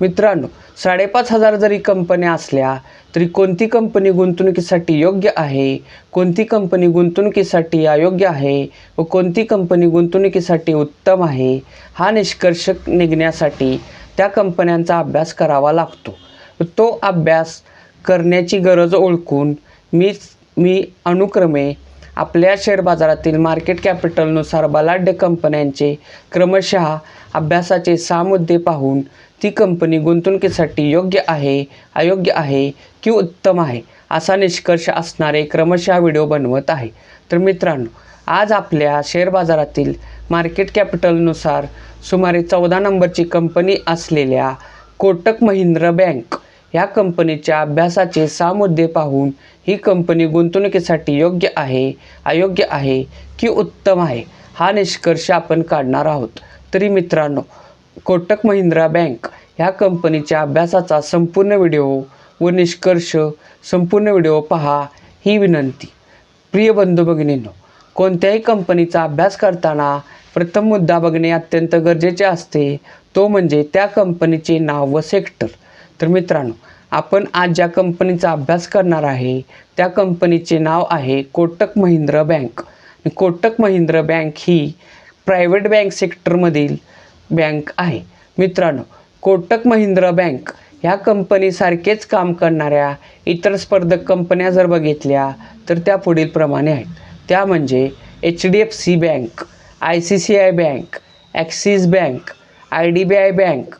मित्रांनो साडेपाच हजार जरी कंपन्या असल्या तरी कोणती कंपनी गुंतवणुकीसाठी योग्य आहे? कोणती कंपनी गुंतवणुकीसाठी अयोग्य आहे? व कोणती कंपनी गुंतवणुकीसाठी उत्तम आहे? हा निष्कर्ष निघण्यासाठी त्या कंपन्यांचा अभ्यास करावा लागतो. तो अभ्यास करण्याची गरज ओळखून मीच मी अनुक्रमे आपल्या शेअर बाजारातील मार्केट कॅपिटलनुसार बलाढ्य कंपन्यांचे क्रमशः अभ्यासाचे सहा मुद्दे पाहून ती कंपनी गुंतवणुकीसाठी योग्य आहे अयोग्य आहे की उत्तम आहे असा निष्कर्ष असणारे क्रमशः व्हिडिओ बनवत आहे. तर मित्रांनो आज आपल्या शेअर बाजारातील मार्केट कॅपिटलनुसार सुमारे चौदा नंबरची कंपनी असलेल्या कोटक महिंद्रा बँक ह्या कंपनीच्या अभ्यासाचे सहा मुद्दे पाहून ही कंपनी गुंतवणुकीसाठी योग्य आहे अयोग्य आहे की उत्तम आहे हा निष्कर्ष आपण काढणार आहोत. तरी मित्रांनो कोटक महिंद्रा बँक ह्या कंपनीच्या अभ्यासाचा संपूर्ण व्हिडिओ व निष्कर्ष संपूर्ण व्हिडिओ पहा ही विनंती. प्रिय बंधू भगिनींनो कोणत्याही कंपनीचा अभ्यास करताना प्रथम मुद्दा बघणे अत्यंत गरजेचे असते तो म्हणजे त्या कंपनीचे नाव व सेक्टर. तर मित्रांनो आपण आज ज्या कंपनीचा अभ्यास करणार आहे त्या कंपनीचे नाव आहे कोटक महिंद्रा बँक. कोटक महिंद्रा बँक ही प्रायव्हेट बँक सेक्टरमधील बँक आहे. मित्रांनो कोटक महिंद्रा बँक ह्या कंपनीसारखेच काम करणाऱ्या इतर स्पर्धक कंपन्या जर बघितल्या तर त्या पुढील प्रमाणे आहेत. त्या म्हणजे H D F C bank I C C I bank axis bank I D B I bank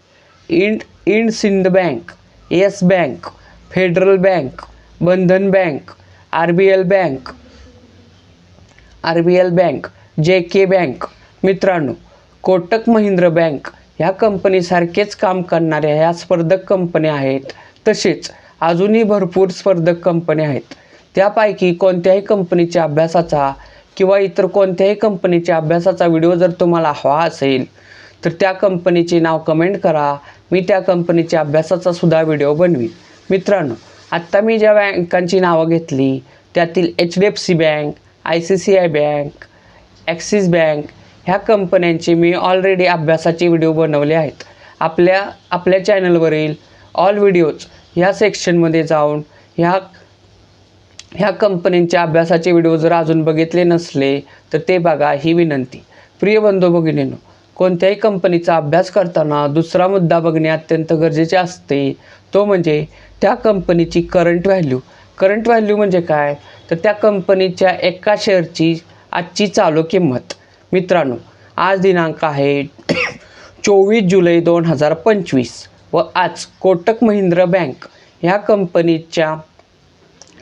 Ind Ind Sind bank yes bank federal bank Bandhan bank R B L bank R B L bank जे के bank. मित्रांनो Kotak Mahindra bank ह्या कंपनीसारखेच काम करणाऱ्या ह्या स्पर्धक कंपन्या आहेत. तसेच अजूनही भरपूर स्पर्धक कंपन्या आहेत. त्यापैकी कोणत्याही कंपनीच्या अभ्यासाचा किंवा इतर कोणत्याही कंपनीच्या अभ्यासाचा व्हिडिओ जर तुम्हाला हवा असेल तर त्या कंपनीचे नाव कमेंट करा. मी त्या कंपनीच्या अभ्यासाचा सुद्धा व्हिडिओ बनवीन. मित्रांनो आत्ता मी ज्या बँकांची नावं घेतली त्यातील H D F C bank I C C I bank axis bank ह्या कंपन्यांचे मी ऑलरेडी अभ्यासाचे व्हिडिओ बनवले आहेत. आपल्या आपल्या चॅनलवरील ऑल व्हिडिओज ह्या सेक्शनमध्ये जाऊन ह्या ह्या कंपनींच्या अभ्यासाचे व्हिडिओ जर अजून बघितले नसले तर ते बघा ही विनंती. प्रिय बंधू भगिनींनो कोणत्याही कंपनीचा अभ्यास करताना दुसरा मुद्दा बघणे अत्यंत गरजेचे असते. तो म्हणजे त्या कंपनीची करंट व्हॅल्यू करंट व्हॅल्यू म्हणजे काय? तर त्या कंपनीच्या एका शेअरची आजची चालू किंमत. मित्रांनो आज दिनांक आहे चोवीस जुलै दोन हजार पंचवीस व आज कोटक महिंद्रा बँक ह्या कंपनीच्या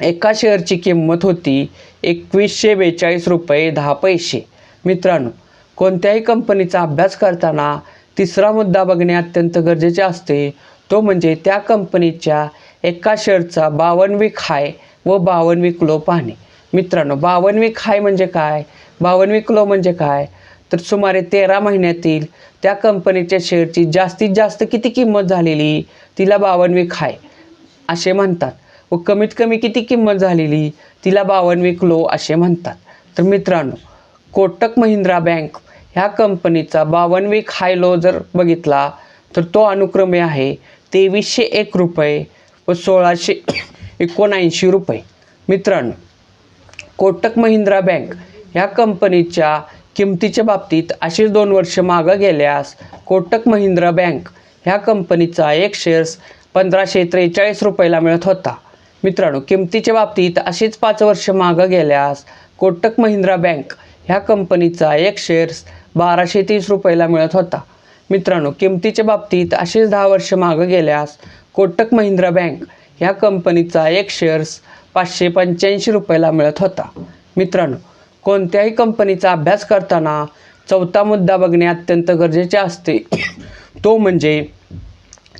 एका शेअरची किंमत होती एकवीसशे बेचाळीस रुपये दहा पैसे. मित्रांनो कोणत्याही कंपनीचा अभ्यास करताना तिसरा मुद्दा बघणे अत्यंत गरजेचे असते. तो म्हणजे त्या कंपनीच्या एका शेअरचा बावन्न हाय व बावन्न लो पाहणे. मित्रांनो बावन्न हाय म्हणजे काय? बावन्न लो म्हणजे काय? तर सुमारे तेरा महिन्यातील त्या कंपनीच्या शेअरची जास्तीत जास्त किती किंमत झालेली? तिला बावन्न हाय असे म्हणतात व कमीत कमी किती किंमत झालेली? तिला बावन्न लो असे म्हणतात. तर मित्रांनो कोटक महिंद्रा बँक ह्या कंपनीचा बावन्न वीक हाय लो जर बघितला तर तो अनुक्रमे आहे तेवीसशे एक रुपये व सोळाशे एकोणऐंशी रुपये. मित्रांनो कोटक महिंद्रा बँक ह्या कंपनीच्या किमतीच्या बाबतीत अशीच दोन वर्ष मागं गेल्यास कोटक महिंद्रा बँक ह्या कंपनीचा एक शेअर्स पंधराशे त्रेचाळीस रुपयाला मिळत होता. मित्रांनो किमतीच्या बाबतीत अशीच पाच वर्ष मागं गेल्यास कोटक महिंद्रा बँक ह्या कंपनीचा एक शेअर्स बाराशे तीस रुपयाला मिळत होता. मित्रांनो किमतीच्या बाबतीत असेच दहा वर्ष मागं गेल्यास कोटक महिंद्रा बँक ह्या कंपनीचा एक शेअर्स पाचशे पंच्याऐंशी रुपयाला मिळत होता. मित्रांनो कोणत्याही कंपनीचा अभ्यास करताना चौथा मुद्दा बघणे अत्यंत गरजेचे असते. तो म्हणजे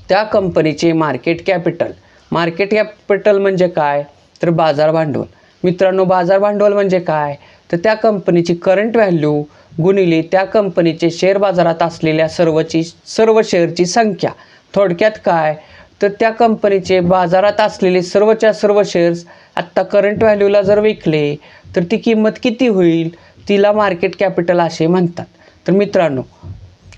त्या कंपनीचे मार्केट कॅपिटल मार्केट कॅपिटल म्हणजे काय? तर बाजार भांडवल. मित्रांनो बाजार भांडवल म्हणजे काय? तर त्या कंपनीची करंट व्हॅल्यू गुणिले त्या कंपनीचे शेअर बाजारात असलेल्या सर्वची सर्व शेअरची संख्या. थोडक्यात काय? तर त्या कंपनीचे बाजारात असलेले सर्वच्या सर्व शेअर्स आत्ता करंट व्हॅल्यूला जर विकले तर ती किंमत किती होईल? तिला मार्केट कॅपिटल असे म्हणतात. तर मित्रांनो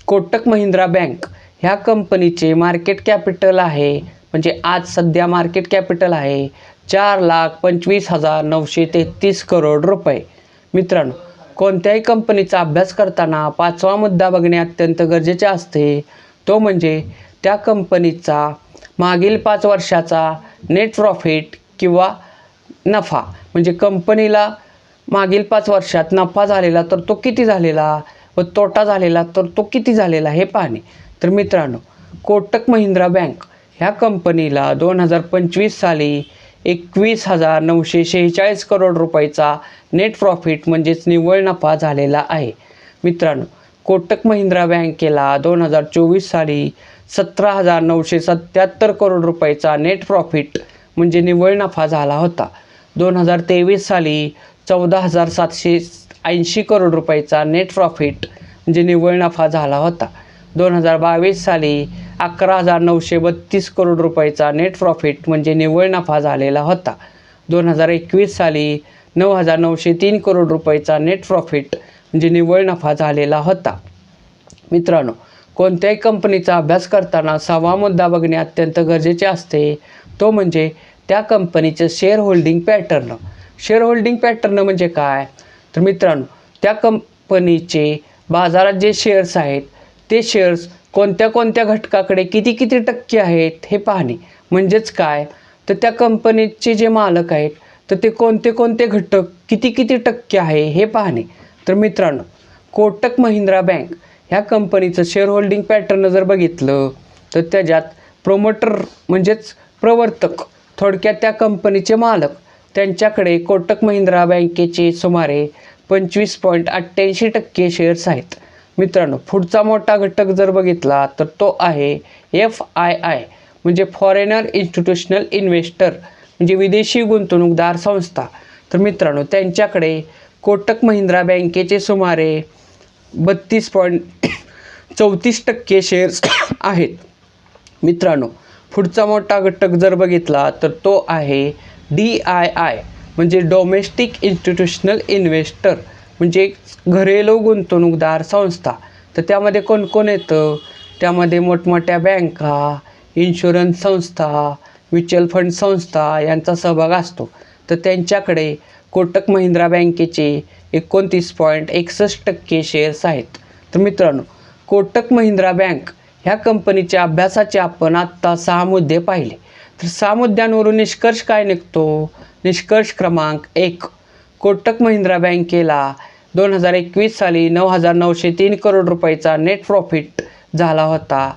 कोटक महिंद्रा बँक ह्या कंपनीचे मार्केट कॅपिटल आहे म्हणजे आज सध्या मार्केट कॅपिटल आहे चार लाख पंचवीस हजार नऊशे तेहतीस करोड रुपये. मित्रांनो कोणत्याही कंपनीचा अभ्यास करताना पाचवा मुद्दा बघणे अत्यंत गरजेचे असते. तो म्हणजे त्या कंपनीचा मागील पाच वर्षाचा नेट प्रॉफिट किंवा नफा. म्हणजे कंपनीला मागील पाच वर्षात नफा झालेला तर तो किती झालेला व तोटा झालेला तर तो किती झालेला हे पाहणे. तर मित्रांनो कोटक महिंद्रा बँक ह्या कंपनीला दोन हजार पंचवीस साली एकवीस हजार नऊशे शेहेचाळीस करोड रुपयाचा नेट प्रॉफिट म्हणजेच निव्वळ नफा झालेला आहे. मित्रांनो कोटक महिंद्रा बँकेला दोन हजार चोवीस साली सतरा हजार नऊशे सत्याहत्तर करोड रुपयाचा नेट प्रॉफिट म्हणजे निव्वळ नफा झाला होता. दोन हजार तेवीस साली चौदा हजार सातशे ऐंशी करोड रुपयाचा नेट प्रॉफिट म्हणजे निव्वळ नफा झाला होता. दोन हजार बावीस साली अकरा हजार नऊशे बत्तीस करोड रुपयाचा नेट प्रॉफिट म्हणजे निव्वळ नफा झालेला होता. दोन हजार एकवीस साली नऊ हजार नऊशे तीन करोड रुपयाचा नेट प्रॉफिट म्हणजे निव्वळ नफा झालेला होता. मित्रांनो कोणत्याही कंपनीचा अभ्यास करताना सहावा मुद्दा बघणे अत्यंत गरजेचे असते. तो म्हणजे त्या कंपनीचं share holding pattern share holding pattern म्हणजे काय? तर मित्रांनो त्या कंपनीचे बाजारात जे शेअर्स आहेत ते शेअर्स कोणत्या कोणत्या घटकाकडे किती किती टक्के आहेत हे पाहणे. म्हणजेच काय? तर त्या कंपनीचे जे मालक आहेत तर ते कोणते कोणते घटक किती किती टक्के आहे हे पाहणे. तर मित्रांनो कोटक महिंद्रा बँक ह्या कंपनीचं शेअर होल्डिंग पॅटर्न जर बघितलं तर त्याच्यात प्रोमोटर म्हणजेच प्रवर्तक थोडक्यात त्या कंपनीचे मालक त्यांच्याकडे कोटक महिंद्रा बँकेचे सुमारे पंचवीस पॉईंट अठ्ठ्याऐंशी टक्के शेअर्स आहेत. मित्रांनो पुढचा मोठा घटक जर बघितला तर तो आहे एफ आय आय म्हणजे फॉरेनर इन्स्टिट्यूशनल इन्व्हेस्टर म्हणजे विदेशी गुंतवणूकदार संस्था. तर मित्रांनो त्यांच्याकडे कोटक महिंद्रा बँकेचे सुमारे बत्तीस पॉईंट चौतीस टक्के शेअर्स आहेत. मित्रांनो पुढचा मोठा घटक जर बघितला तर तो आहे डी आय आय म्हणजे डोमेस्टिक इन्स्टिट्यूशनल इन्व्हेस्टर म्हणजे घरेलू गुंतवणूकदार संस्था. तर त्यामध्ये कोण कोण येतं? त्यामध्ये मोठमोठ्या बँका इन्शुरन्स संस्था म्युच्युअल फंड संस्था यांचा सहभाग असतो. तर त्यांच्याकडे कोटक महिंद्रा बँकेचे एकोणतीस पॉईंट एकसष्ट टक्के शेअर्स आहेत. तर मित्रांनो कोटक महिंद्रा बँक ह्या कंपनीच्या अभ्यासाचे आपण आत्ता सहा मुद्दे पाहिले. तर सहा मुद्द्यांवरून निष्कर्ष काय निघतो? निष्कर्ष क्रमांक एक. कोटक महिंद्रा बँकेला दोन हजार एकवीस साली नऊ हजार नऊशे तीन करोड रुपयाचा नेट प्रॉफिट झाला होता.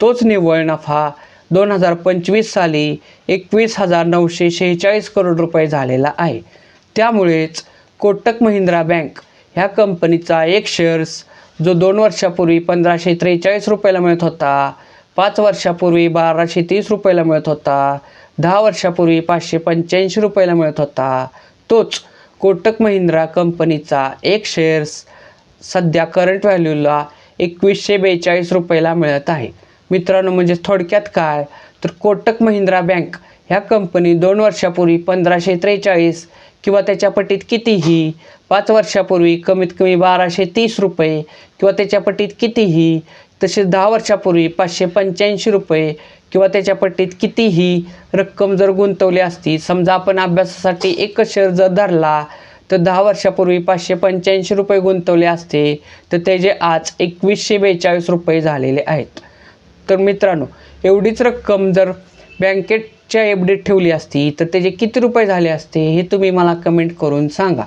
तोच निव्वळ नफा दोन हजार पंचवीस साली एकवीस हजार नऊशे शेहेचाळीस करोड रुपये झालेला आहे. त्यामुळेच कोटक महिंद्रा बँक ह्या कंपनीचा एक शेअर्स जो दोन वर्षापूर्वी पंधराशे त्रेचाळीस रुपयाला मिळत होता पाच वर्षापूर्वी बाराशे तीस रुपयाला मिळत होता दहा वर्षापूर्वी पाचशे पंच्याऐंशी रुपयाला मिळत होता. तोच कोटक महिंद्रा कंपनीचा एक शेअर्स सध्या करंट व्हॅल्यूला एकवीसशे बेचाळीस रुपयाला मिळत आहे. मित्रांनो म्हणजे थोडक्यात काय? तर कोटक महिंद्रा बँक ह्या कंपनी दोन वर्षापूर्वी पंधराशे त्रेचाळीस किंवा त्याच्या पटीत कितीही पाच वर्षापूर्वी कमीत कमी बाराशे तीस रुपये किंवा त्याच्या पटीत कितीही तसेच दहा वर्षापूर्वी पाचशे पंच्याऐंशी रुपये किंवा त्याच्या पट्टीत कितीही रक्कम जर गुंतवली असती समजा आपण अभ्यासासाठी एकच शेअर जर धरला तर दहा वर्षापूर्वी पाचशे पंच्याऐंशी रुपये गुंतवले असते तर त्याचे आज एकवीसशे बेचाळीस रुपये झालेले आहेत. तर मित्रांनो एवढीच रक्कम जर बँकेटच्या एफडीत ठेवली असती तर त्याचे किती रुपये झाले असते हे तुम्ही मला कमेंट करून सांगा.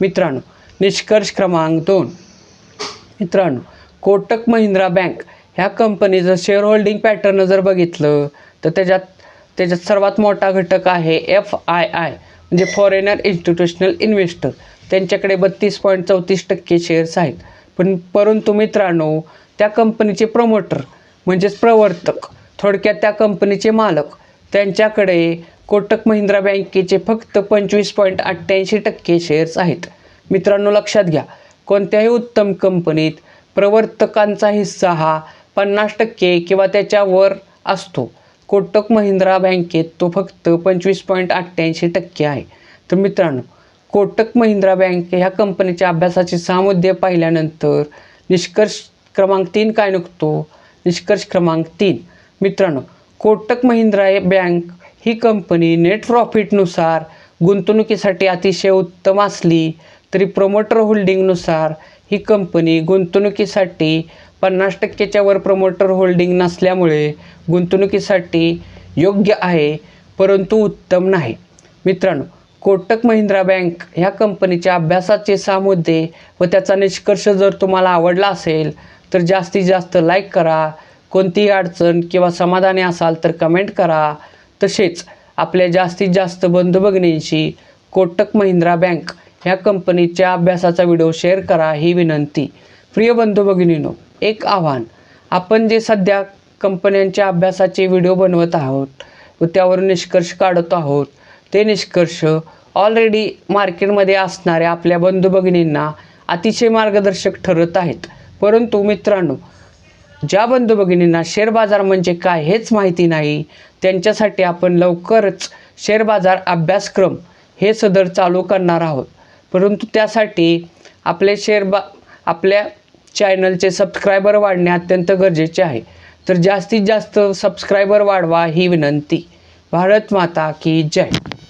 मित्रांनो निष्कर्ष क्रमांक दोन. मित्रांनो कोटक महिंद्रा बँक ह्या कंपनीचं शेअर होल्डिंग पॅटर्न जर बघितलं तर त्याच्यात त्याच्यात सर्वात मोठा घटक आहे एफ आय आय म्हणजे फॉरेनर इन्स्टिट्यूशनल इन्व्हेस्टर त्यांच्याकडे बत्तीस पॉईंट चौतीस टक्के शेअर्स आहेत. पण परंतु मित्रांनो त्या कंपनीचे प्रमोटर म्हणजेच प्रवर्तक थोडक्यात त्या कंपनीचे मालक त्यांच्याकडे कोटक महिंद्रा बँकेचे फक्त पंचवीस पॉईंट अठ्ठ्याऐंशी टक्के शेअर्स आहेत. मित्रांनो लक्षात घ्या कोणत्याही उत्तम कंपनीत प्रवर्तकांचा हिस्सा हा पन्नास टक्के किंवा त्याच्यावर असतो. कोटक महिंद्रा बँकेत तो फक्त पंचवीस पॉईंट अठ्ठ्याऐंशी टक्के आहे. तर मित्रांनो कोटक महिंद्रा बँक ह्या कंपनीच्या अभ्यासाचे सहा मुद्दे पाहिल्यानंतर निष्कर्ष क्रमांक तीन काय निघतो? निष्कर्ष क्रमांक तीन. मित्रांनो कोटक महिंद्रा बँक ही कंपनी नेट प्रॉफिटनुसार गुंतवणुकीसाठी अतिशय उत्तम असली तरी प्रमोटर होल्डिंगनुसार ही कंपनी गुंतवणुकीसाठी पन्नास टक्क्याच्या वर प्रमोटर होल्डिंग नसल्यामुळे गुंतवणुकीसाठी योग्य आहे परंतु उत्तम नाही. मित्रांनो कोटक महिंद्रा बँक ह्या कंपनीच्या अभ्यासाचे सहा मुद्दे व त्याचा निष्कर्ष जर तुम्हाला आवडला असेल तर जास्तीत जास्त लाईक करा. कोणतीही अडचण किंवा समाधानी असाल तर कमेंट करा. तसेच आपल्या जास्तीत जास्त बंधू भगिनींशी कोटक महिंद्रा बँक ह्या कंपनीच्या अभ्यासाचा व्हिडिओ शेअर करा ही विनंती. प्रिय बंधू भगिनीनो एक आव्हान. आपण जे सध्या कंपन्यांच्या अभ्यासाचे व्हिडिओ बनवत आहोत व त्यावरून निष्कर्ष काढत आहोत ते निष्कर्ष ऑलरेडी मार्केटमध्ये असणाऱ्या आपल्या बंधू भगिनींना अतिशय मार्गदर्शक ठरत आहेत. परंतु मित्रांनो ज्या बंधू भगिनींना शेअर बाजार म्हणजे काय हेच माहिती नाही त्यांच्यासाठी आपण लवकरच शेअर बाजार अभ्यासक्रम हे सदर चालू करणार आहोत. परंतु त्यासाठी आपले शेअर बा आपल्या चॅनलचे सबस्क्रायबर वाढणे अत्यंत गरजेचे आहे. तर जास्तीत जास्त सबस्क्रायबर वाढवा ही विनंती. भारत माता की जय.